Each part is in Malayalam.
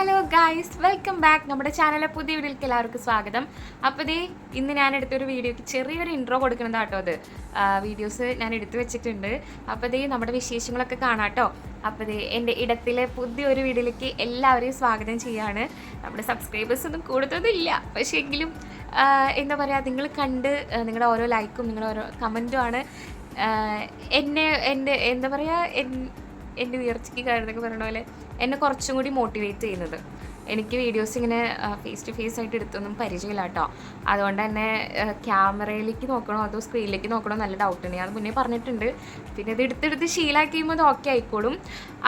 ഹലോ ഗായ്സ് വെൽക്കം ബാക്ക് നമ്മുടെ ചാനലിലെ പുതിയ വീഡിയോയിലേക്ക് എല്ലാവർക്കും സ്വാഗതം. അപ്പോൾ ദേ ഇന്ന് ഞാൻ എടുത്തൊരു വീഡിയോക്ക് ചെറിയൊരു ഇൻട്രോ കൊടുക്കുന്നത് കേട്ടോ അത് വീഡിയോസ് ഞാൻ എടുത്തു വെച്ചിട്ടുണ്ട്. അപ്പോൾ ദേ നമ്മുടെ വിശേഷങ്ങളൊക്കെ കാണാം കേട്ടോ അപ്പോൾ ദേ എന്റെ ഇടത്തിലെ പുതിയൊരു വീഡിയോയിലേക്ക് എല്ലാവരെയും സ്വാഗതം ചെയ്യാണ്. നമ്മുടെ സബ്സ്ക്രൈബേഴ്സ് ഒന്നും കൂടുതലില്ല പക്ഷേ എങ്കിലും എന്താ പറയുക നിങ്ങൾ കണ്ട് നിങ്ങളുടെ ഓരോ ലൈക്കും നിങ്ങളുടെ ഓരോ കമന്റുമാണ് എന്നെ എന്റെ എന്താ പറയുക എന്റെ ഉയർച്ചയ്ക്ക് കാര്യമൊക്കെ പറയുന്ന പോലെ എന്നെ കുറച്ചും കൂടി മോട്ടിവേറ്റ് ചെയ്യുന്നത്. എനിക്ക് വീഡിയോസ് ഇങ്ങനെ ഫേസ് ടു ഫേസ് ആയിട്ട് എടുത്തൊന്നും പരിചയമില്ല കേട്ടോ. അതുകൊണ്ട് തന്നെ ക്യാമറയിലേക്ക് നോക്കണോ അതോ സ്ക്രീനിലേക്ക് നോക്കണോ നല്ല ഡൗട്ട് ഉണ്ട്. ഞാൻ മുന്നേ പറഞ്ഞിട്ടുണ്ട്. പിന്നെ ഇത് എടുത്തെടുത്ത് ശീലാക്കി കഴിയുമ്പോൾ അത് ഓക്കെ ആയിക്കോളും.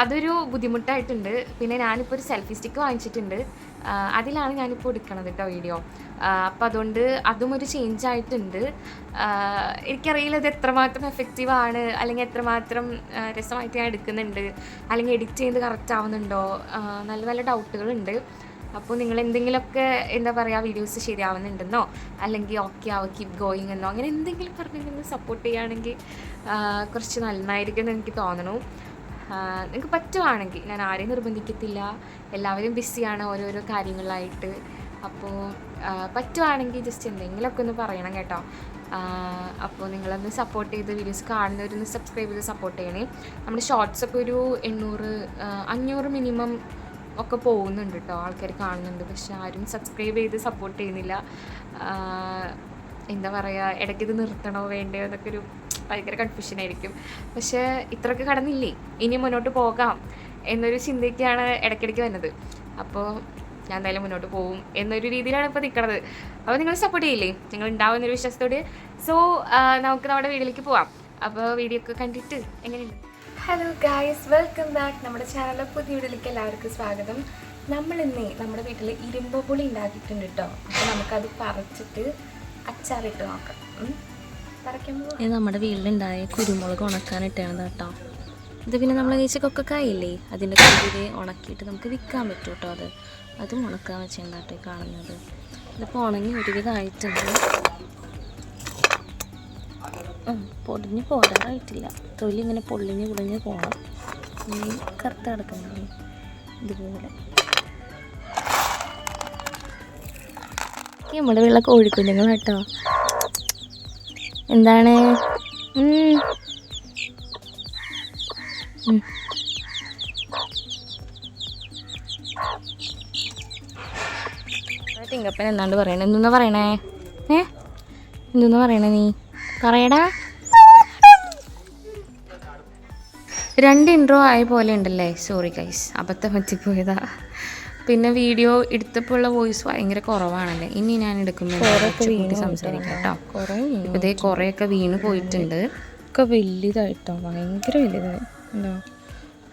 അതൊരു ബുദ്ധിമുട്ടായിട്ടുണ്ട്. പിന്നെ ഞാനിപ്പോൾ ഒരു സെൽഫി സ്റ്റിക്ക് വാങ്ങിച്ചിട്ടുണ്ട്. അതിലാണ് ഞാനിപ്പോൾ എടുക്കണത് കേട്ടോ വീഡിയോ അപ്പോൾ അതുകൊണ്ട് അതും ഒരു ചേഞ്ച് ആയിട്ടുണ്ട്. എനിക്കറിയില്ല ഇത് എത്രമാത്രം എഫക്റ്റീവ് ആണ് അല്ലെങ്കിൽ എത്രമാത്രം രസമായിട്ട് ഞാൻ എടുക്കുന്നുണ്ട് അല്ലെങ്കിൽ എഡിറ്റ് ചെയ്ത് കറക്റ്റ് ആവുന്നുണ്ടോ നല്ല നല്ല ഡൗട്ടുകളുണ്ട് അപ്പോൾ നിങ്ങൾ എന്തെങ്കിലുമൊക്കെ എന്താ പറയുക വീഡിയോസ് ശരിയാവുന്നുണ്ടെന്നോ അല്ലെങ്കിൽ ഓക്കെ ആവുക കീപ് ഗോയിങ് എന്നോ അങ്ങനെ എന്തെങ്കിലും പറഞ്ഞ് നിങ്ങൾ സപ്പോർട്ട് ചെയ്യുകയാണെങ്കിൽ കുറച്ച് നന്നായിരിക്കും എന്ന് എനിക്ക് തോന്നണു. നിങ്ങൾക്ക് പറ്റുവാണെങ്കിൽ ഞാൻ ആരെയും നിർബന്ധിക്കത്തില്ല. എല്ലാവരും ബിസിയാണ് ഓരോരോ കാര്യങ്ങളായിട്ട്. അപ്പോൾ പറ്റുവാണെങ്കിൽ ജസ്റ്റ് എന്തെങ്കിലുമൊക്കെ ഒന്ന് പറയണം കേട്ടോ. അപ്പോൾ നിങ്ങളൊന്ന് സപ്പോർട്ട് ചെയ്ത് വീഡിയോസ് കാണുന്നവരൊന്ന് സബ്സ്ക്രൈബ് ചെയ്ത് സപ്പോർട്ട് ചെയ്യണേ. നമ്മുടെ ഷോർട്സ് ഒക്കെ ഒരു എണ്ണൂറ് അഞ്ഞൂറ് മിനിമം ഒക്കെ പോകുന്നുണ്ട് കേട്ടോ ആൾക്കാർ കാണുന്നുണ്ട്. പക്ഷെ ആരും സബ്സ്ക്രൈബ് ചെയ്ത് സപ്പോർട്ട് ചെയ്യുന്നില്ല. എന്താ പറയുക ഇത് നിർത്തണോ വേണ്ടയോ എന്നൊക്കെ ഒരു ഭയങ്കര കൺഫ്യൂഷനായിരിക്കും പക്ഷേ ഇത്രയൊക്കെ കടന്നില്ലേ? ഇനി മുന്നോട്ട് പോകാം എന്നൊരു ചിന്തയ്ക്കാണ് ഇടയ്ക്കിടയ്ക്ക് വന്നത്. അപ്പോൾ ഞാൻ എന്തായാലും മുന്നോട്ട് പോകും എന്നൊരു രീതിയിലാണ് ഇപ്പോൾ നിൽക്കുന്നത് അപ്പോൾ നിങ്ങൾ സപ്പോർട്ട് ചെയ്യില്ലേ? നിങ്ങൾ ഉണ്ടാവുന്ന ഉണ്ടാവുന്നൊരു വിശ്വാസത്തോട് സോ നമുക്ക് നമ്മുടെ വീട്ടിലേക്ക് പോവാം. അപ്പോൾ വീഡിയോ ഒക്കെ കണ്ടിട്ട് എങ്ങനെയുണ്ട്? ഹലോ ഗായ്സ് വെൽക്കം ബാക്ക് നമ്മുടെ ചാനലിലെ പുതിയ വീട്ടിലേക്ക് എല്ലാവർക്കും സ്വാഗതം. നമ്മൾ ഇന്നേ നമ്മുടെ വീട്ടിൽ ഇരുമ്പ് പുളി ഉണ്ടാക്കിയിട്ടുണ്ട് കേട്ടോ അപ്പോൾ നമുക്കത് പറിച്ചിട്ട് അച്ചാറിട്ട് നോക്കാം. ഇത് നമ്മുടെ വീട്ടിലുണ്ടായ കുരുമുളക് ഉണക്കാനിട്ടാണ് കേട്ടോ ഇത് പിന്നെ നമ്മൾ കഴിച്ച കൊക്കക്കായില്ലേ അതിന്റെ കുരുവിൽ ഉണക്കിയിട്ട് നമുക്ക് വിൽക്കാൻ പറ്റും കേട്ടോ അത്. അതും ഉണക്കാൻ വെച്ചിട്ടുണ്ടാട്ടെ കാണുന്നത്. ഇതിപ്പോൾ ഉണങ്ങി ഒരുവിധമായിട്ടുണ്ട് പൊടിഞ്ഞ് പോരാറായിട്ടില്ല. തൊലി ഇങ്ങനെ പൊള്ളിഞ്ഞ് പൊളിഞ്ഞ് പോകണം ഈ കറുത്ത കിടക്കുന്നത് ഇതുപോലെ. നമ്മുടെ വീട്ടിലെ കോഴിക്കുഞ്ഞുങ്ങൾ കേട്ടോ എന്താണ്? തിങ്കപ്പൻ എന്താണ്ട് പറയണേ? എന്തെന്നാ പറയണേ? ഏ? എന്തെന്നാ പറയണേ നീ? പറയടാ. രണ്ട് ഇൻട്രോ ആയ പോലെ ഉണ്ടല്ലേ? സോറി ഗൈസ് അബദ്ധം പറ്റിപ്പോയതാ. പിന്നെ വീഡിയോ എടുത്തപ്പോൾ ഉള്ള വോയിസ് ഭയങ്കര കുറവാണല്ലേ? ഇനി ഞാൻ എടുക്കുമ്പോൾ കൂട്ടി സംസാരിക്കാം കേട്ടോ. കുറേ ഇപ്പൊ ഇതേ കുറേയൊക്കെ വീണ് പോയിട്ടുണ്ട്. ഒക്കെ വലുതായിട്ടോ? ഭയങ്കര വലുതായി. എന്താ?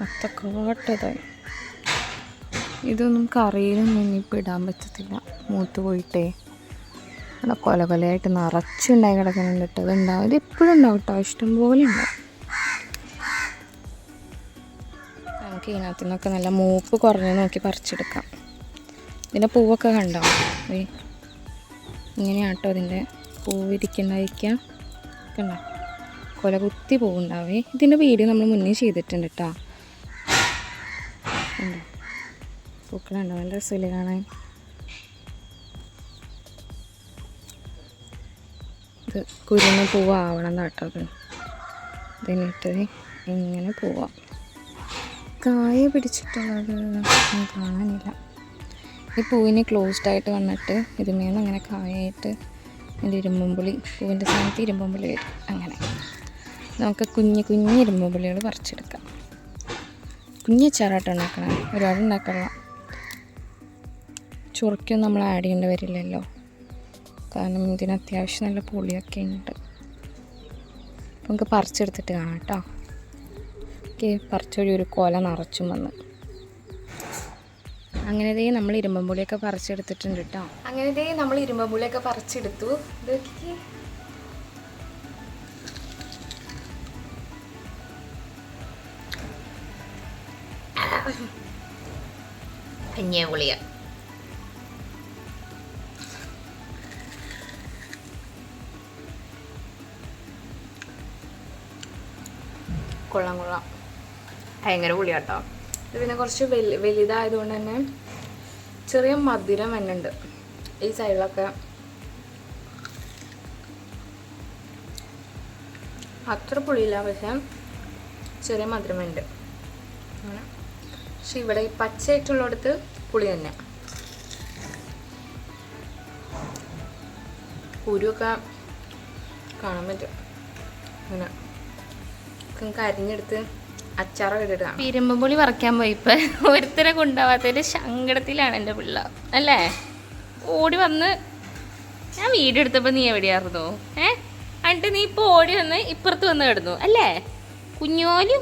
അത്തക്കാട്ടതായി ഇതൊന്നും കറിയിലൊന്നും ഇനിയിപ്പോൾ ഇടാൻ പറ്റത്തില്ല. മൂത്ത് പോയിട്ടേ. അവിടെ കൊല കൊലയായിട്ട് നിറച്ചുണ്ടായി കിടക്കുന്നുണ്ട് കേട്ടോ. അതുണ്ടാവും ഇത് എപ്പോഴും ഉണ്ടാവും കേട്ടോ. ഇഷ്ടംപോലെ ഉണ്ടാവും. നമുക്ക് ഇതിനകത്തു നിന്നൊക്കെ നല്ല മൂപ്പ് കുറഞ്ഞ് നോക്കി പറിച്ചെടുക്കാം. ഇതിന്റെ പൂവൊക്കെ കണ്ടോ? ഇങ്ങനെയാട്ടോ ഇതിന്റെ പൂവിരിക്കുന്നതായിരിക്കാം കണ്ടോ? കൊല കുത്തി പൂവുണ്ടാവേ. ഇതിന്റെ വീഡിയോ നമ്മൾ മുന്നേ ചെയ്തിട്ടുണ്ട് കേട്ടോ. കണ്ടോ? പൂക്കളുണ്ടോ നല്ല രസമില്ലേ കാണാൻ? ഇത് കുരുന്ന് പൂവാവണം കേട്ടോ അത് ഇതിനിട്ട് ഇങ്ങനെ പോവാം. കായ പിടിച്ചിട്ടുള്ളത് ഒന്നും കാണാനില്ല. ഈ പൂവിന് ക്ലോസ്ഡ് ആയിട്ട് വന്നിട്ട് ഇതിന്മേന്ന് അങ്ങനെ കായായിട്ട് ഇതിന്റെ ഇരുമ്പുമ്പുളി പൂവിന്റെ സ്ഥാനത്ത് ഇരുമ്പുമ്പുളി വരും. അങ്ങനെ. നമുക്ക് കുഞ്ഞ് കുഞ്ഞ് ഇരുമ്പുമ്പുളികൾ പറിച്ചെടുക്കാം. കുഞ്ഞച്ചാറായിട്ട് ഉണ്ടാക്കണം ഒരുപാട് ഉണ്ടാക്കണില്ല ചുറുക്കൊന്നും നമ്മൾ ആഡ് ചെയ്യേണ്ടി വരില്ലല്ലോ. കാരണം ഇതിന് അത്യാവശ്യം നല്ല പുളിയൊക്കെ ഉണ്ട്. നമുക്ക് പറിച്ചെടുത്തിട്ട് കാണാം കേട്ടോ. ഓക്കെ പറിച്ചൊഴി ഒരു കൊല നിറച്ചും വന്ന്. അങ്ങനെ ദേ നമ്മൾ ഇരുമ്പമ്പുളിയൊക്കെ പറിച്ചെടുത്തിട്ടുണ്ട് കേട്ടോ അങ്ങനെ ദേ നമ്മൾ ഇരുമ്പമ്പുളിയൊക്കെ പറിച്ചെടുത്തു. ഇത് നോക്കിക്കേ. കൊള്ളാം കൊള്ളാം. ഭയങ്കര പുളിയാട്ടോ. ഇത് പിന്നെ കുറച്ച് വലു വലുതായതുകൊണ്ട് തന്നെ ചെറിയ മധുരം വരുന്നുണ്ട് ഈ സൈഡിലൊക്കെ അത്ര പുളിയില്ല പക്ഷെ ചെറിയ മധുരം ഉണ്ട് അങ്ങനെ. പക്ഷെ ഇവിടെ ഈ പച്ചയായിട്ടുള്ളിടത്ത് പുളി തന്നെ. കുരുവൊക്കെ കാണാൻ പറ്റും. അങ്ങനെ. കരിഞ്ഞെടുത്ത് അച്ചാറൊക്കെ ഇട്ടിട്ട് ഇരുമ്പുപുളി പറിക്കാൻ പോയിപ്പോ ഒരുത്തരെ കൊണ്ടാവാത്തൊരു സങ്കടത്തിലാണ് എന്റെ പിള്ള. അല്ലേ? ഓടി വന്ന് ഞാൻ വീഡിയോ എടുത്തപ്പോൾ നീ എവിടെയായിരുന്നു? ഏ? എന്നിട്ട് നീ ഇപ്പോൾ ഓടി വന്ന് ഇപ്പുറത്ത് വന്ന് കിടന്നു. അല്ലേ? കുഞ്ഞോലും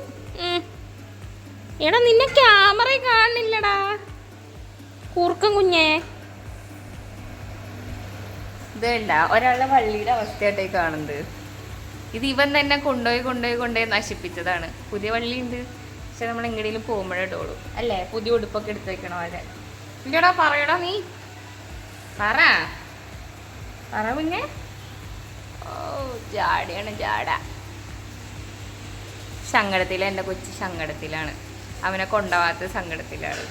എടാ നിന്നെ ക്യാമറ കാണുന്നില്ലടാ. കൂർക്കം കുഞ്ഞേ. ഇതല്ല ഒരാളുടെ വള്ളിയുടെ അവസ്ഥയായിട്ടേ കാണുന്നത്. ഇത് ഇവൻ തന്നെ കൊണ്ടുപോയി കൊണ്ടുപോയി കൊണ്ടുപോയി നശിപ്പിച്ചതാണ്. പുതിയ വള്ളി ഉണ്ട് പക്ഷെ നമ്മൾ എങ്ങനെയും പോകുമ്പോഴേ ഇടുള്ളൂ. അല്ലേ? പുതിയ ഉടുപ്പൊക്കെ എടുത്തു വെക്കണോ അല്ലേ ഇല്ലടാ പറയടാ നീ. പറ. പറ പിന്നെ ഓ ജാടയാണ് ജാട. സങ്കടത്തില എന്റെ കൊച്ചു സങ്കടത്തിലാണ്. അവനെ കൊണ്ടുപോകാത്ത സങ്കടത്തിലാണ്.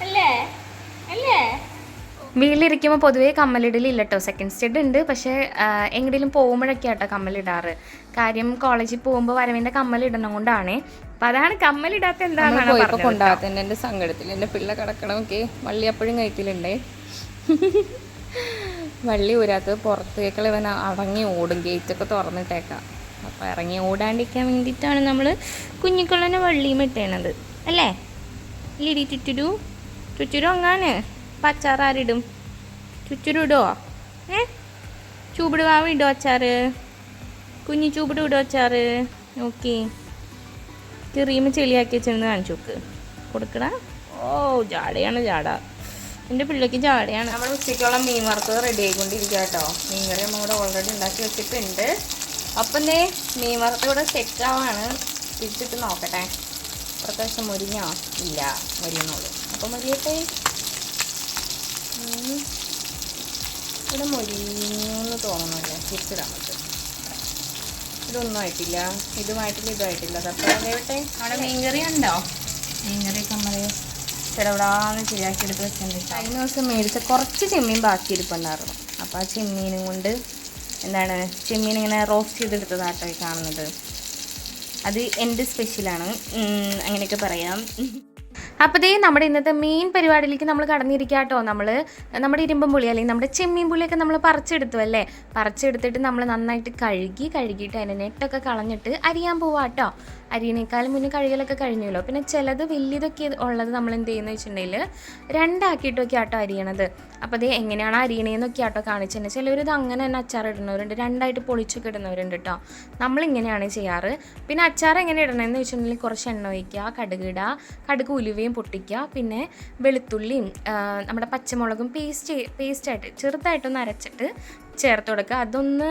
അല്ലേ? അല്ലേ? വീട്ടിലിരിക്കുമ്പോൾ പൊതുവേ കമ്മലിടലില്ല കേട്ടോ സെക്കൻഡ് സ്റ്റെഡ് ഉണ്ട്. പക്ഷേ എങ്ങനെയും പോകുമ്പോഴൊക്കെ ആട്ടോ കമ്മലിടാറ്. കാര്യം കോളേജിൽ പോകുമ്പോൾ വരവിന്റെ കമ്മലിടണം കൊണ്ടാണ്. അപ്പം അതാണ് കമ്മലിടാത്ത കേട്ടോ. കൊണ്ടാകത്തന്നെ എന്റെ സങ്കടത്തിൽ. എന്റെ പിള്ള കിടക്കണമൊക്കെ വള്ളി അപ്പോഴും കഴിക്കലുണ്ടേ വള്ളി ഊരാത്ത് പുറത്തേക്കുള്ള ഇവൻ അടങ്ങി ഓടും. ഗേറ്റൊക്കെ തുറന്നിട്ടേക്കാം. അപ്പോൾ ഇറങ്ങി ഓടാണ്ടിരിക്കാൻ വേണ്ടിയിട്ടാണ് നമ്മൾ കുഞ്ഞിക്കുള്ളനെ വള്ളിയും ഇട്ടേണത്. അല്ലേ? ഇടി ചുറ്റുരു ചുറ്റുരു അങ്ങാന് പച്ചാറാരിടും. ചുറ്റുരു ഇടുവോ ഏ? ചൂപിട് വാവ ഇടുവോ അച്ചാറ്? കുഞ്ഞി ചൂപിട് ഇടുവോ അച്ചാറ് ഓക്കെ ചെറിയുമ്പോൾ ചെളിയാക്കി വെച്ചിരുന്ന് കാണിച്ചു നോക്ക്. കൊടുക്കടാ. ഓ ജാടയാണ് ജാട. എന്റെ പിള്ളേക്ക് ജാടയാണ്. നമ്മൾ ഉച്ചയ്ക്കുള്ള മീൻ വറുത്തത് റെഡി ആയിക്കൊണ്ടിരിക്കുക കേട്ടോ. മീൻ കറി നമ്മൾ ഇവിടെ ഓൾറെഡി ഉണ്ടാക്കി വെച്ചിട്ടുണ്ട്. അപ്പം ദേ മീൻ വറുത്ത ഇവിടെ സെറ്റ് ആവാണ്. തിരിച്ചിട്ട് നോക്കട്ടെ. പ്രത്യേകിച്ച് മുരിഞ്ഞോ ഇല്ല. മുരിയുന്നുള്ളൂ അപ്പം മുരിയട്ടെ. ഇവിടെ മുരിഞ്ഞെന്ന് തോന്നുന്നില്ല തിരിച്ചിടാൻ പറ്റും. ഇതൊന്നും ആയിട്ടില്ല. ഇതുമായിട്ടില്ല ഇതുമായിട്ടില്ല. അപ്പോൾ അതേവട്ടെ അവിടെ മീൻകറി ഉണ്ടോ? മീൻകറിയൊക്കെ നമ്മൾ ചിലവിടാന്ന് ശരിയാക്കി എടുത്ത് വെച്ചിട്ടുണ്ട്. കഴിഞ്ഞ ദിവസം മേടിച്ച കുറച്ച് ചെമ്മീൻ ബാക്കി ഇരിപ്പുണ്ടായിരുന്നു. അപ്പോൾ ആ ചെമ്മീനും കൊണ്ട് എന്താണ് ചെമ്മീൻ ഇങ്ങനെ റോസ്റ്റ് ചെയ്തെടുത്തതാട്ടോ ഈ കാണുന്നത്. അത് എന്റെ സ്പെഷ്യലാണ് അങ്ങനെയൊക്കെ പറയാം. അപ്പോൾ ദേ നമ്മുടെ ഇന്നത്തെ മെയിൻ പരിപാടിയിലേക്ക് നമ്മൾ കടന്നിരിക്കുക കേട്ടോ നമ്മൾ നമ്മുടെ ഇരുമ്പം പുളി അല്ലെങ്കിൽ നമ്മുടെ ചെമ്മീൻ പുളിയൊക്കെ നമ്മൾ പറിച്ചെടുത്തു അല്ലേ? പറിച്ചെടുത്തിട്ട് നമ്മൾ നന്നായിട്ട് കഴുകി കഴുകിയിട്ട് അതിനെ നെട്ടൊക്കെ കളഞ്ഞിട്ട് അരിയാൻ പോവാ കേട്ടോ അരിയണേക്കാളും മുന്നേ കഴുകലൊക്കെ കഴിഞ്ഞല്ലോ പിന്നെ ചിലത് വലിയതൊക്കെ ഉള്ളത് നമ്മൾ എന്ത് ചെയ്യുന്നത് വെച്ചിട്ടുണ്ടെങ്കിൽ രണ്ടാക്കിയിട്ടൊക്കെ ആട്ടോ അരിയണത്. അപ്പോൾ അത് എങ്ങനെയാണ് അരിയണേന്നൊക്കെ ആട്ടോ കാണിച്ചത് ചിലവർ ഇത് അങ്ങനെ തന്നെ അച്ചാർ ഇടുന്നവരുണ്ട്. രണ്ടായിട്ട് പൊളിച്ചൊക്കെ ഇടുന്നവരുണ്ട് കേട്ടോ നമ്മളിങ്ങനെയാണ് ചെയ്യാറ്. പിന്നെ അച്ചാർ എങ്ങനെ ഇടണമെന്ന് വെച്ചിട്ടുണ്ടെങ്കിൽ കുറച്ച് എണ്ണ ഒഴിക്കുക കടുക് ഇടുക. കടുക് ഉലുവയും പൊട്ടിക്കുക പിന്നെ വെളുത്തുള്ളിയും നമ്മുടെ പച്ചമുളകും പേസ്റ്റ് പേസ്റ്റായിട്ട് ചെറുതായിട്ടൊന്ന് അരച്ചിട്ട് ചേർത്ത് കൊടുക്കുക. അതൊന്ന്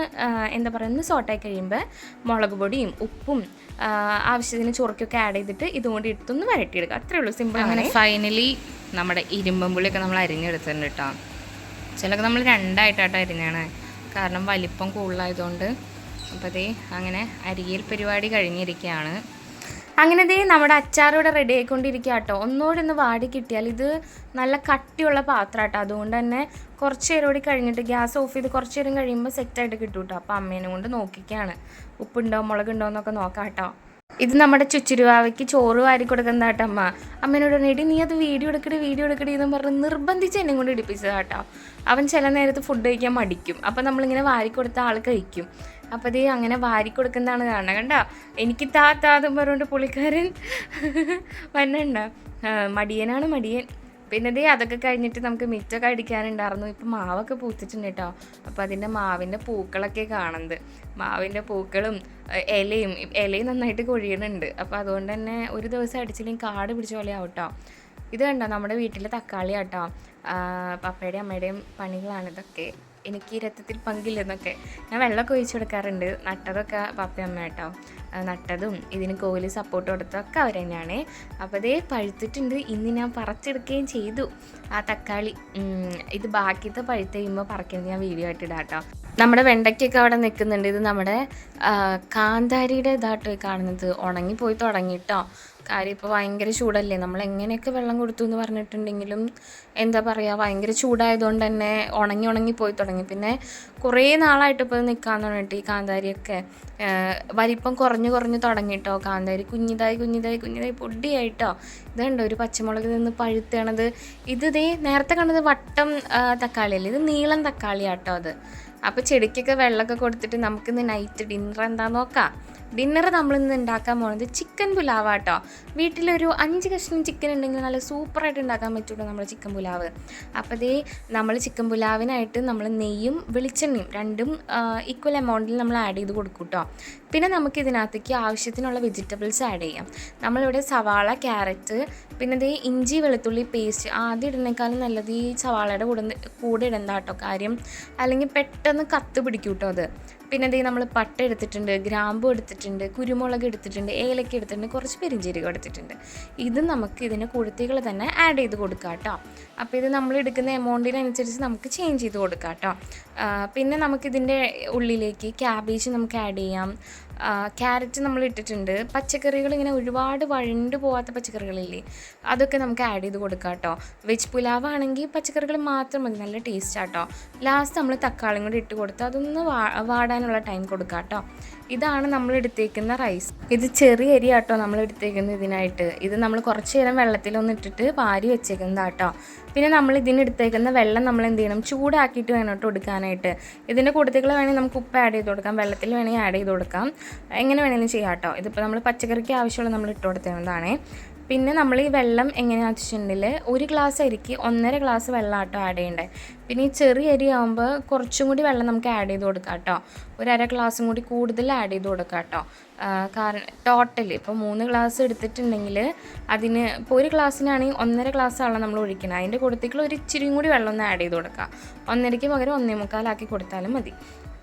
എന്താ പറയുക ഒന്ന് സോട്ടായി കഴിയുമ്പോൾ മുളക് പൊടിയും ഉപ്പും ആവശ്യത്തിന് ചൊറക്കൊക്കെ ആഡ് ചെയ്തിട്ട് ഇതും കൂടി എടുത്തൊന്ന് വരട്ടിയെടുക്കുക അത്രേ ഉള്ളൂ. സിമ്പിൾ അങ്ങനെ ഫൈനലി നമ്മുടെ ഇരുമ്പമ്പുള്ളിയൊക്കെ നമ്മൾ അരിഞ്ഞെടുത്തിട്ടുണ്ട് കേട്ടോ ചിലൊക്കെ നമ്മൾ രണ്ടായിട്ടാട്ടോ അരിഞ്ഞാണ്. കാരണം വലിപ്പം കൂടുതലായതുകൊണ്ട്. അപ്പോൾ അതേ അങ്ങനെ അരിയൽ പരിപാടി കഴിഞ്ഞിരിക്കുകയാണ്. അങ്ങനെ ദേ നമ്മുടെ അച്ചാറൂടെ റെഡി ആയിക്കൊണ്ടിരിക്കുക കേട്ടോ ഒന്നുകൂടി ഒന്ന് വാടി കിട്ടിയാൽ ഇത് നല്ല കട്ടിയുള്ള പാത്രം കേട്ടോ അതുകൊണ്ട് തന്നെ കുറച്ച് നേരം കൂടി കഴിഞ്ഞിട്ട് ഗ്യാസ് ഓഫ് ചെയ്ത് കുറച്ച് നേരം കഴിയുമ്പോൾ സെറ്റായിട്ട് കിട്ടും കേട്ടോ അപ്പോൾ അമ്മേനെ കൊണ്ട് നോക്കിക്കാണ്. ഉപ്പുണ്ടോ മുളകുണ്ടോ എന്നൊക്കെ നോക്കാം കേട്ടോ ഇത് നമ്മുടെ ചുച്ചുരുവാവയ്ക്ക് ചോറ് വാരി കൊടുക്കുന്ന കേട്ടോ അമ്മ. അമ്മേനോട് പറഞ്ഞിട്ട് നീ അത് വീഡിയോ എടുക്കടി വീഡിയോ എടുക്കടി എന്ന് പറഞ്ഞ് നിർബന്ധിച്ച് എന്നെ കൊണ്ട് ഇടിപ്പിച്ചത് കേട്ടോ അവൻ ചില നേരത്ത് ഫുഡ് കഴിക്കാൻ മടിക്കും. അപ്പം നമ്മളിങ്ങനെ വാരി കൊടുത്ത ആൾ കഴിക്കും. അപ്പോൾ ദേ അങ്ങനെ വാരി കൊടുക്കുന്നതാണ് കാണുന്നത്. കണ്ടോ? എനിക്ക് താ താതും പറഞ്ഞുകൊണ്ട് പുള്ളിക്കാരൻ വന്നണ്ട മടിയനാണ് മടിയൻ. പിന്നെ ദേ അതൊക്കെ കഴിഞ്ഞിട്ട് നമുക്ക് മിറ്റൊക്കെ അടിക്കാനുണ്ടായിരുന്നു. ഇപ്പം മാവൊക്കെ പൂത്തിട്ടുണ്ട് കേട്ടോ. അപ്പോൾ അതിന്റെ മാവിന്റെ പൂക്കളൊക്കെ കാണുന്നത്. മാവിന്റെ പൂക്കളും ഇലയും ഇലയും നന്നായിട്ട് കൊഴിയണുണ്ട് അപ്പോൾ അതുകൊണ്ട് തന്നെ ഒരു ദിവസം അടിച്ചില്ലെങ്കിൽ കാട് പിടിച്ച പോലെ ആവും കേട്ടോ. ഇത് കണ്ടോ? നമ്മുടെ വീട്ടിലെ തക്കാളി ആട്ടോ പപ്പയുടെയും അമ്മയുടെയും പണികളാണ് ഇതൊക്കെ. എനിക്ക് ഈ രക്തത്തിൽ പങ്കില്ലെന്നൊക്കെ. ഞാൻ വെള്ളമൊക്കെ ഒഴിച്ചു കൊടുക്കാറുണ്ട്. നട്ടതൊക്കെ പപ്പയമ്മ കേട്ടോ നട്ടതും ഇതിന് കോഹ്ലി സപ്പോർട്ട് കൊടുത്തതൊക്കെ അവർ തന്നെയാണ്. അപ്പോൾ അതേ പഴുത്തിട്ടുണ്ട്. ഇന്ന് ഞാൻ പറിച്ചെടുക്കുകയും ചെയ്തു. ആ തക്കാളി ഇത് ബാക്കിയത്തെ പഴുത്ത് കഴിയുമ്പോൾ പറിക്കുന്നത് ഞാൻ വീഡിയോ ആയിട്ട് ഇടാം കേട്ടോ നമ്മുടെ വെണ്ടയ്ക്കൊക്കെ അവിടെ നിൽക്കുന്നുണ്ട്. ഇത് നമ്മുടെ കാന്താരിയുടെ ഇതാട്ടോ ഈ കാണുന്നത്. ഉണങ്ങിപ്പോയി തുടങ്ങിയിട്ടോ കാര്യം ഇപ്പോൾ ഭയങ്കര ചൂടല്ലേ? നമ്മൾ എങ്ങനെയൊക്കെ വെള്ളം കൊടുത്തു എന്ന് പറഞ്ഞിട്ടുണ്ടെങ്കിലും എന്താ പറയുക ഭയങ്കര ചൂടായതുകൊണ്ട് തന്നെ ഉണങ്ങി ഉണങ്ങി പോയി തുടങ്ങി. പിന്നെ കുറേ നാളായിട്ട് ഇപ്പോൾ നിൽക്കാൻ തുടങ്ങിയിട്ട് ഈ കാന്താരിയൊക്കെ വലിപ്പം കുറഞ്ഞു കുറഞ്ഞു തുടങ്ങിയിട്ടോ കാന്താരി കുഞ്ഞിതായി കുഞ്ഞിതായി കുഞ്ഞിതായി പൊടിയായിട്ടോ. ഇതുണ്ട് ഒരു പച്ചമുളക് നിന്ന് പഴുത്തണത് ഇത് ദേ നേരത്തെ കണ്ടത് വട്ടം തക്കാളിയല്ലേ? ഇത് നീളം തക്കാളിയാട്ടോ അത്. അപ്പോൾ ചെടിക്കൊക്കെ വെള്ളമൊക്കെ കൊടുത്തിട്ട് നമുക്കിന്ന് നൈറ്റ് ഡിന്നർ എന്താ നോക്കാം. ഡിന്നർ നമ്മൾ ഇന്ന് ഉണ്ടാക്കാൻ പോകുന്നത് ചിക്കൻ പുലാവ് കേട്ടോ വീട്ടിലൊരു അഞ്ച് കഷ്ണം ചിക്കൻ ഉണ്ടെങ്കിൽ നല്ല സൂപ്പറായിട്ട് ഉണ്ടാക്കാൻ പറ്റുള്ളൂ നമ്മുടെ ചിക്കൻ പുലാവ് അപ്പോൾ ദേ നമ്മൾ ചിക്കൻ പുലാവിനായിട്ട് നമ്മൾ നെയ്യും വെളിച്ചെണ്ണയും രണ്ടും ഈക്വൽ എമൗണ്ടിൽ നമ്മൾ ആഡ് ചെയ്ത് കൊടുക്കും കേട്ടോ പിന്നെ നമുക്ക് ഇതിനകത്തേക്ക് ആവശ്യത്തിനുള്ള വെജിറ്റബിൾസ് ആഡ് ചെയ്യാം. നമ്മളിവിടെ സവാള ക്യാരറ്റ് പിന്നെ ദേ ഇഞ്ചി വെളുത്തുള്ളി പേസ്റ്റ് ആദ്യം ഇടുന്നേക്കാളും നല്ലത് ഈ സവാളയുടെ കൂടെ കൂടെ ഇടണ്ട കേട്ടോ കാര്യം. അല്ലെങ്കിൽ പെട്ടെന്ന് കത്ത് പിടിക്കും അത്. പിന്നെ എന്തെങ്കിലും നമ്മൾ പട്ട എടുത്തിട്ടുണ്ട് ഗ്രാമ്പു എടുത്തിട്ടുണ്ട് കുരുമുളക് എടുത്തിട്ടുണ്ട് ഏലക്ക എടുത്തിട്ടുണ്ട് കുറച്ച് പെരിഞ്ചീരകം എടുത്തിട്ടുണ്ട്. ഇത് നമുക്ക് ഇതിന്റെ കുഴുത്തികൾ തന്നെ ആഡ് ചെയ്ത് കൊടുക്കാം കേട്ടോ അപ്പോൾ ഇത് നമ്മൾ എടുക്കുന്ന എമൗണ്ടിനനുസരിച്ച് നമുക്ക് ചേഞ്ച് ചെയ്ത് കൊടുക്കാം കേട്ടോ പിന്നെ നമുക്കിതിന്റെ ഉള്ളിലേക്ക് ക്യാബേജ് നമുക്ക് ആഡ് ചെയ്യാം. ക്യാരറ്റ് നമ്മൾ ഇട്ടിട്ടുണ്ട്. പച്ചക്കറികൾ ഇങ്ങനെ ഒരുപാട് വഴണ്ട് പോവാത്ത പച്ചക്കറികളില്ലേ അതൊക്കെ നമുക്ക് ആഡ് ചെയ്ത് കൊടുക്കാം കേട്ടോ വെജ് പുലാവ് ആണെങ്കിൽ പച്ചക്കറികൾ മാത്രം മതി നല്ല ടേസ്റ്റ് ആട്ടോ ലാസ്റ്റ് നമ്മൾ തക്കാളിയും കൂടി ഇട്ട് കൊടുത്ത് അതൊന്ന് വാ വാടാനുള്ള ടൈം കൊടുക്കാം കേട്ടോ ഇതാണ് നമ്മൾ എടുത്തേക്കുന്ന റൈസ് ഇത് ചെറിയ അരി ആട്ടോ നമ്മൾ എടുത്തേക്കുന്നത് ഇതിനായിട്ട്. ഇത് നമ്മൾ കുറച്ച് നേരം വെള്ളത്തിലൊന്ന് ഇട്ടിട്ട് വാരി വെച്ചേക്കുന്നതാട്ടോ പിന്നെ നമ്മൾ ഇതിന് എടുത്തേക്കുന്ന വെള്ളം നമ്മൾ എന്ത് ചെയ്യണം? ചൂടാക്കിയിട്ട് വേണം കേട്ടോ എടുക്കാനായിട്ട്. ഇതിന്റെ കൂട്ടത്തിൽ വേണമെങ്കിൽ നമുക്ക് ഉപ്പ് ആഡ് ചെയ്ത് കൊടുക്കാം. വെള്ളത്തിൽ വേണമെങ്കിൽ ആഡ് ചെയ്ത് കൊടുക്കാം. എങ്ങനെ വേണമെങ്കിലും ചെയ്യാം കേട്ടോ ഇതിപ്പോൾ നമ്മൾ പച്ചക്കറിക്ക് ആവശ്യമുള്ള നമ്മൾ ഇട്ട് കൊടുത്തേക്കുന്നതാണേ. പിന്നെ നമ്മൾ ഈ വെള്ളം എങ്ങനെയാണെന്ന് വെച്ചിട്ടുണ്ടെങ്കിൽ ഒരു ഗ്ലാസ് അരിക്ക് ഒന്നര ഗ്ലാസ് വെള്ളം ആട്ടോ ആഡ് ചെയ്യേണ്ടത് പിന്നെ ഈ ചെറിയ അരി ആകുമ്പോൾ കുറച്ചും കൂടി വെള്ളം നമുക്ക് ആഡ് ചെയ്ത് കൊടുക്കാം കേട്ടോ ഒരു അര ഗ്ലാസും കൂടി കൂടുതൽ ആഡ് ചെയ്ത് കൊടുക്കാം കേട്ടോ കാരണം ടോട്ടൽ ഇപ്പോൾ മൂന്ന് ഗ്ലാസ് എടുത്തിട്ടുണ്ടെങ്കിൽ അതിന് ഇപ്പോൾ ഒരു ഗ്ലാസ്സിനാണെങ്കിൽ ഒന്നര ഗ്ലാസ് വെള്ളം നമ്മൾ ഒഴിക്കണം. അതിന്റെ കൂട്ടത്തിൽ ഒരു ഇച്ചിരിയും കൂടി വെള്ളം ഒന്ന് ആഡ് ചെയ്ത് കൊടുക്കുക ഒന്നരയ്ക്ക് പകരം ഒന്നേ മുക്കാലാക്കി കൊടുത്താലും മതി.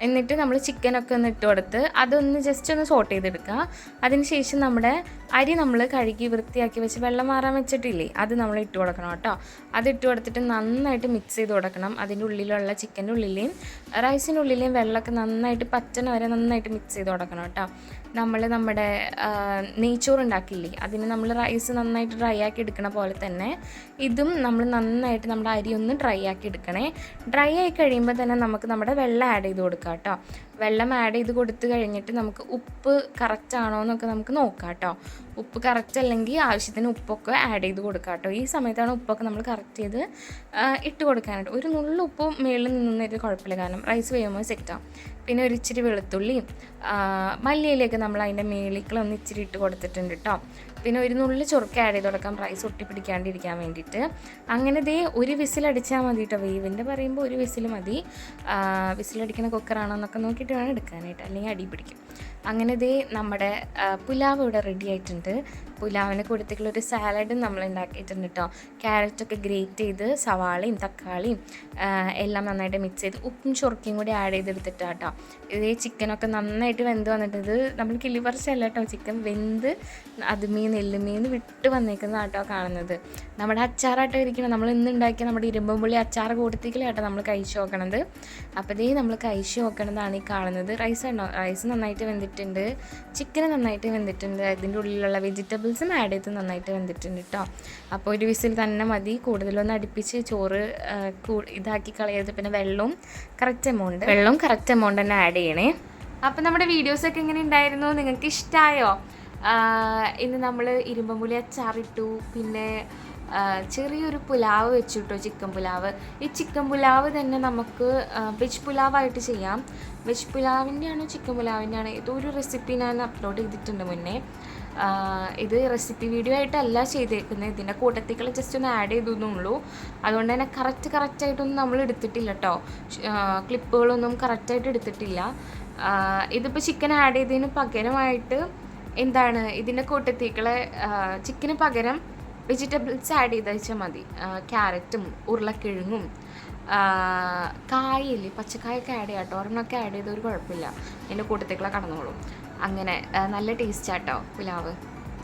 എന്നിട്ട് നമ്മൾ ചിക്കനൊക്കെ ഒന്ന് ഇട്ട് കൊടുത്ത് അതൊന്ന് ജസ്റ്റ് ഒന്ന് സോട്ട് ചെയ്തെടുക്കുക. അതിനുശേഷം നമ്മുടെ അരി നമ്മൾ കഴുകി വൃത്തിയാക്കി വെച്ച് വെള്ളം മാറാൻ വെച്ചിട്ടില്ലേ അത് നമ്മൾ ഇട്ട് കൊടുക്കണം കേട്ടോ. അത് ഇട്ട് കൊടുത്തിട്ട് നന്നായിട്ട് മിക്സ് ചെയ്ത് കൊടുക്കണം. അതിന്റെ ഉള്ളിലുള്ള ചിക്കന്റെ ഉള്ളിലെയും റൈസിന്റെ ഉള്ളിലെയും വെള്ളമൊക്കെ നന്നായിട്ട് പറ്റണ വരെ നന്നായിട്ട് മിക്സ് ചെയ്ത് കൊടുക്കണം കേട്ടോ. നമ്മൾ നമ്മുടെ നെയ്ച്ചോറുണ്ടാക്കില്ലേ? നെയ്ച്ചോറ് അതിന് നമ്മൾ റൈസ് നന്നായിട്ട് ഡ്രൈ ആക്കി എടുക്കണ പോലെ തന്നെ ഇതും നമ്മൾ നന്നായിട്ട് നമ്മുടെ അരി ഒന്ന് ഡ്രൈ ആക്കി എടുക്കണേ. ഡ്രൈ ആയി കഴിയുമ്പോൾ തന്നെ നമുക്ക് നമ്മുടെ വെള്ളം ആഡ് ചെയ്ത് കൊടുക്കാം കേട്ടോ വെള്ളം ആഡ് ചെയ്ത് കൊടുത്തു കഴിഞ്ഞിട്ട് നമുക്ക് ഉപ്പ് കറക്റ്റ് ആണോ എന്നൊക്കെ നമുക്ക് നോക്കാം കേട്ടോ ഉപ്പ് കറക്റ്റ് അല്ലെങ്കിൽ ആവശ്യത്തിന് ഉപ്പൊക്കെ ആഡ് ചെയ്ത് കൊടുക്കാം കേട്ടോ ഈ സമയത്താണ് ഉപ്പൊക്കെ നമ്മൾ കറക്റ്റ് ചെയ്ത് ഇട്ട് കൊടുക്കാനായിട്ട്. ഒരു നുള്ളു ഉപ്പ് മേളിൽ നിന്നൊരു കുഴപ്പമില്ല. കാരണം റൈസ് വേവുമ്പോൾ സെറ്റാവും പിന്നെ ഒരു ഇച്ചിരി വെളുത്തുള്ളിയും മല്ലിയിലേക്ക് നമ്മൾ അതിന്റെ മേളിക്കളൊന്ന് ഇച്ചിരി ഇട്ട് കൊടുത്തിട്ടുണ്ട് കേട്ടോ പിന്നെ ഒരു നുള്ളി ചൊറുക്ക ആഡ് ചെയ്ത് കൊടുക്കാം. റൈസ് ഒട്ടിപ്പിടിക്കാണ്ടിരിക്കാൻ വേണ്ടിയിട്ട്. അങ്ങനെ ദേ ഒരു വിസിൽ അടിച്ചാൽ മതി കേട്ടോ വേവിന്റെ പറയുമ്പോൾ ഒരു വിസിൽ മതി. വിസിലടിക്കുന്ന കുക്കറാണോ എന്നൊക്കെ നോക്കിയിട്ട് വേണം എടുക്കാനായിട്ട്. അല്ലെങ്കിൽ അടി പിടിക്കും. അങ്ങനെ ദേ നമ്മുടെ പുലാവ് ഇവിടെ റെഡി ആയിട്ടുണ്ട്. പുലാവിന് കൂട്ടത്തിലുള്ള ഒരു സാലഡും നമ്മൾ ഉണ്ടാക്കിയിട്ടുണ്ട് കേട്ടോ ക്യാരറ്റൊക്കെ ഗ്രേറ്റ് ചെയ്ത് സവാളയും തക്കാളിയും എല്ലാം നന്നായിട്ട് മിക്സ് ചെയ്ത് ഉപ്പും ചൊറുക്കയും കൂടി ആഡ് ചെയ്തെടുത്തിട്ടാണ് കേട്ടോ ഇത് ചിക്കനൊക്കെ നന്നായിട്ട് വെന്ത് വന്നിട്ടുണ്ട്. ഇത് നമ്മൾ കിളിപറിച്ചല്ല കേട്ടോ ചിക്കൻ വെന്ത് അതുമീ നെല്ലുമീന്ന് വിട്ട് വന്നേക്കുന്ന കേട്ടോ കാണുന്നത്. നമ്മുടെ അച്ചാറായിട്ടോ ഇരിക്കണം നമ്മൾ ഇന്ന് ഉണ്ടാക്കിയ നമ്മുടെ ഇരുമ്പുള്ളി അച്ചാർ കൂട്ടത്തിക്കലാട്ടോ നമ്മൾ കഴിച്ചു നോക്കണത്. അപ്പോൾ ഇതേ നമ്മൾ കഴിച്ചു നോക്കണതാണ് ഈ കാണുന്നത്. റൈസ് ഉണ്ടോ റൈസ് നന്നായിട്ട് വെന്തിട്ടുണ്ട്. ചിക്കൻ നന്നായിട്ട് വെന്തിട്ടുണ്ട്. അതിന്റെ ഉള്ളിലുള്ള വെജിറ്റബിൾസും ആഡ് ചെയ്ത് നന്നായിട്ട് വെന്തിട്ടുണ്ട് കേട്ടോ അപ്പോൾ ഒരു വിസിൽ തന്നെ മതി. കൂടുതലൊന്ന് അടുപ്പിച്ച് ചോറ് ഇതാക്കി കളയരുത്. പിന്നെ വെള്ളവും കറക്റ്റ് എമൗണ്ട് വെള്ളവും കറക്റ്റ് എമൗണ്ട് തന്നെ ആഡ് ചെയ്യണേ. അപ്പം നമ്മുടെ വീഡിയോസൊക്കെ എങ്ങനെ ഉണ്ടായിരുന്നു? നിങ്ങൾക്ക് ഇഷ്ടമായോ ഇന്ന് നമ്മൾ ഇരുമ്പമ്പുലി അച്ചാറിട്ടു. പിന്നെ ചെറിയൊരു പുലാവ് വെച്ചു കേട്ടോ ചിക്കൻ പുലാവ്. ഈ ചിക്കൻ പുലാവ് തന്നെ നമുക്ക് വെജ് പുലാവായിട്ട് ചെയ്യാം. വെജ് പുലാവിന്റെ ആണോ ചിക്കൻ പുലാവിന്റെ ആണോ ഇതൊരു റെസിപ്പി ഞാൻ അപ്ലോഡ് ചെയ്തിട്ടുണ്ട് മുന്നേ. ഇത് റെസിപ്പി വീഡിയോ ആയിട്ടല്ല ചെയ്തേക്കുന്നത് ഇതിന്റെ കൂട്ടത്തേക്കൾ ജസ്റ്റ് ഒന്ന് ആഡ് ചെയ്തു എന്നുള്ളൂ അതുകൊണ്ട് തന്നെ കറക്റ്റ് കറക്റ്റായിട്ടൊന്നും നമ്മൾ എടുത്തിട്ടില്ല കേട്ടോ ക്ലിപ്പുകളൊന്നും കറക്റ്റായിട്ട് എടുത്തിട്ടില്ല. ഇതിപ്പോൾ ചിക്കൻ ആഡ് ചെയ്തതിന് പകരമായിട്ട് എന്താണ് ഇതിന്റെ കൂട്ടത്തേക്കളെ ചിക്കന് പകരം വെജിറ്റബിൾസ് ആഡ് ചെയ്ത് വെച്ചാൽ മതി. ക്യാരറ്റും ഉരുളക്കിഴങ്ങും കായയില്ലേ പച്ചക്കായൊക്കെ ആഡ് ചെയ്യാം കേട്ടോ ഒരെണ്ണമൊക്കെ ആഡ് ചെയ്ത ഒരു കുഴപ്പമില്ല. എന്റെ കൂട്ടത്തേക്കുള്ള കടന്നോളും. അങ്ങനെ നല്ല ടേസ്റ്റാട്ടോ പുലാവ്.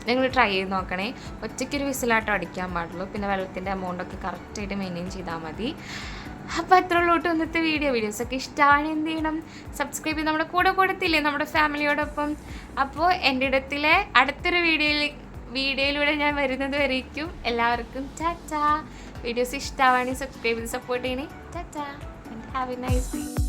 നിങ്ങൾ ട്രൈ ചെയ്ത് നോക്കണേ. ഒറ്റയ്ക്കൊരു വിസിലാട്ടോ അടിക്കാൻ പാടുള്ളൂ. പിന്നെ വെള്ളത്തിന്റെ എമൗണ്ടൊക്കെ കറക്റ്റായിട്ട് മെയിന്റെയിൻ ചെയ്താൽ മതി. അപ്പോൾ അത്ര ഉള്ളോട്ട് ഇന്നത്തെ വീഡിയോ വീഡിയോസൊക്കെ ഇഷ്ടമാണ് എന്ത് ചെയ്യണം? സബ്സ്ക്രൈബ് ചെയ്ത് നമ്മുടെ കൂടെ കൊടുത്തില്ലേ? നമ്മുടെ ഫാമിലിയോടൊപ്പം അപ്പോൾ എന്റെ ഇടത്തിലെ അടുത്തൊരു വീഡിയോയിൽ വീഡിയോയിലൂടെ ഞാൻ വരുന്നത് വരേക്കും എല്ലാവർക്കും. ടാറ്റാ വീഡിയോസ് ഇഷ്ടമാണെങ്കിൽ സബ്സ്ക്രൈബ് ചെയ്ത് സപ്പോർട്ട് ചെയ്യണേ. Tata and have a nice day